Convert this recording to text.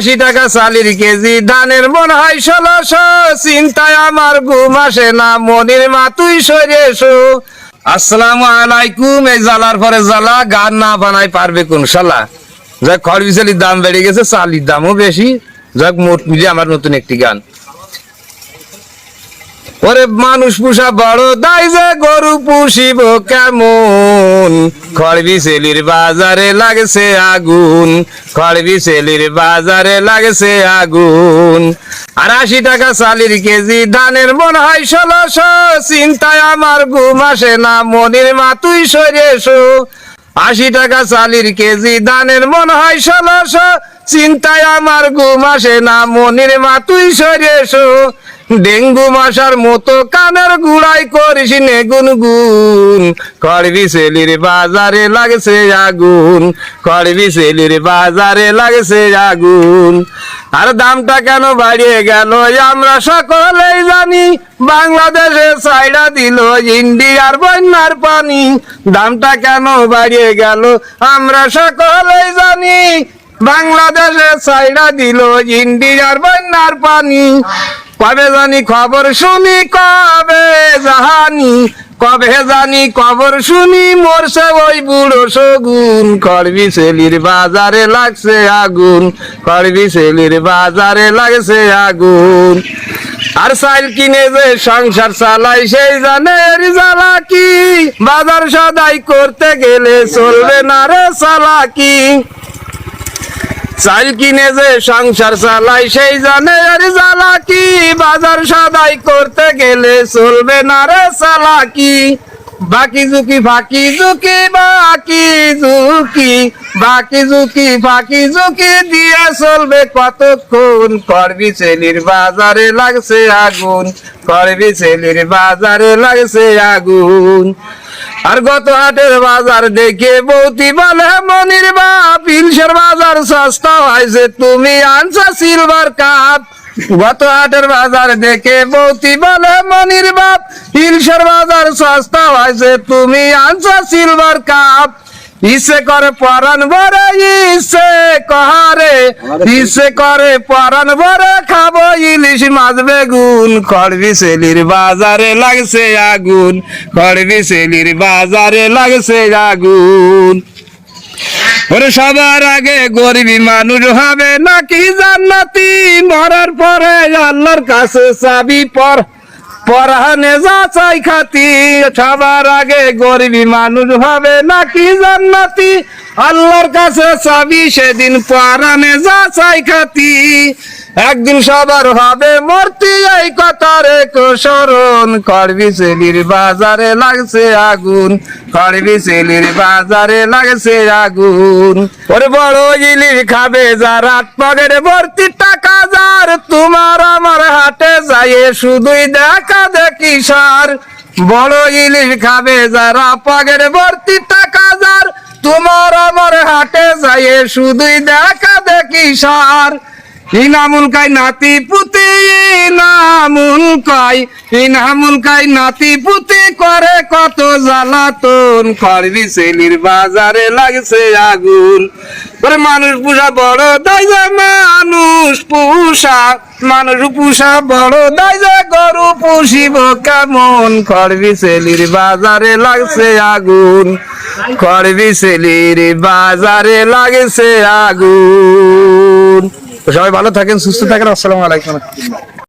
আশি টাকা চালির কেজি, ধানের মন হয় ষোলোশো, চিন্তায় আমার ঘুম আসে না, মনির মা তুই সরে আসসালামু আলাইকুম, এই জ্বালার পরে জ্বালা, গান না বানাই পারবে কোন শালা? যাক, খড় দাম বেড়ে গেছে, চালির দামও বেশি। যাক, মোট মিলিয়ে আমার নতুন একটি গান। ওরে মানুষ পুষা বড় দায় যে গরু পুষিব কেমন? খড়বি সেলির বাজারে লাগছে আগুন, খড়বি সেলির বাজারে লাগছে আগুন। আর আশি টাকা চালির কেজি ধানের মন হয় ষোলোশো, চিন্তায় আমার ঘুম আসে না, মনির মা তুই সরে আশি টাকা চালির কেজি ধানের মন হয় ষোলোশো, চিন্তায় আমার ঘুম আসে না, মনির মা তুই সরে ডেঙ্গু মশার মতো কানের গুড়াই করিস নে গুনগুন। করবি সেলির বাজারে লাগছে আগুন। করবি সেলির বাজারে লাগছে আগুন। আর দামটা কেন বাড়িয়ে গেল আমরা সকলেই জানি। বাংলাদেশে সাইডা দিল ইন্ডিয়ার বন্যার পানি। দামটা কেন বাড়িয়ে গেল আমরা সকলেই জানি। বাংলাদেশে সাইডা দিল ইন্ডিয়ার বন্যার পানি। কবে জানি খবর শুনি, কবে জাহানি কবে জানি খবর শুনি, মরছে ওই বুড়ো সগুন করবি সেলির বাজারে লাগছে আগুন করবি সেলির বাজারে লাগছে আগুন। আর সাইল কিনে যে সংসার চালাই, সেই জানে এর জ্বালা কি বাজার সদাই করতে গেলে চলবে না রে চালাকি। চাল কিনে যে সংসার চালাই সেই জানে আর জ্বালাকি বাজার সদাই করতে গেলে চলবে না রে চালাকি। বাকি ঝুঁকি, ফাঁকি ঝুঁকি, বাকি ঝুঁকি বাকি ঝুঁকি, ফাঁকি ঝুঁকি দিয়ে চলবে কতক্ষণ? করবি ছেলির বাজারে লাগছে আগুন, করবি ছেলির বাজারে লাগছে আগুন। আর গত হাটের বাজার দেখে বৌতি বলে, মনির বাপ বাজার সস্তা হয়েছে তুমি আনছো সিলভার কাপ গত হাটের বাজার দেখে বৌতি বলে, মনির বাপ, ইলশের বাজার সস্তা হয়েছে তুমি আনছো সিলভার কাপ ইসে করে পরান ভরে ইসে কহারে ইসে করে পরান ভরে খাব ইলিশ মাছ বেগুন। খড়বি সেলির বাজারে লাগছে আগুন খড়বি সেলির বাজারে লাগছে আগুন। ওরে সবার আগে গরিবী মানুষ হবে নাকি জান্নাতি? মরার পরে আল্লাহর কাছে চাবি পর খাতি, সবার আগে গরিবী মানুষ হবে নাকি জান্নাতি? আল্লাহর কাছে সেদিন খাতি। একদিন সবার হবে মূর্তি, এই কথা রেখো করবি সেলির বাজারে লাগছে আগুন করবি সেলির বাজারে লাগছে আগুন। ওরে বড় ইলির খাবে যার আট পকেটে ভর্তি টাকা, যার তোমার আমার যাইয়ে শুধুই দেখা দেখি সার। বড় ইলিশ খাবে যারা, পাগের ভর্তি টাকা যার। তোমার আমার হাটে যায় শুধুই দেখা দেখি সার। ইনামুল কাই নাতি পুতি নাতি পুতি করে কত জ্বালাতন। করবি সেলির বাজারে লাগছে আগুন। ওরে মানুষ পুষা বড় দাই যে মানুষ পুষা। মানুষ পুষা বড় দাই যে গরু পুষিব কেমন। করবি সেলির বাজারে লাগছে আগুন। করবি সেলির বাজারে লাগছে আগুন। সবাই ভালো থাকেন, সুস্থ থাকেন, আসসালামু আলাইকুম।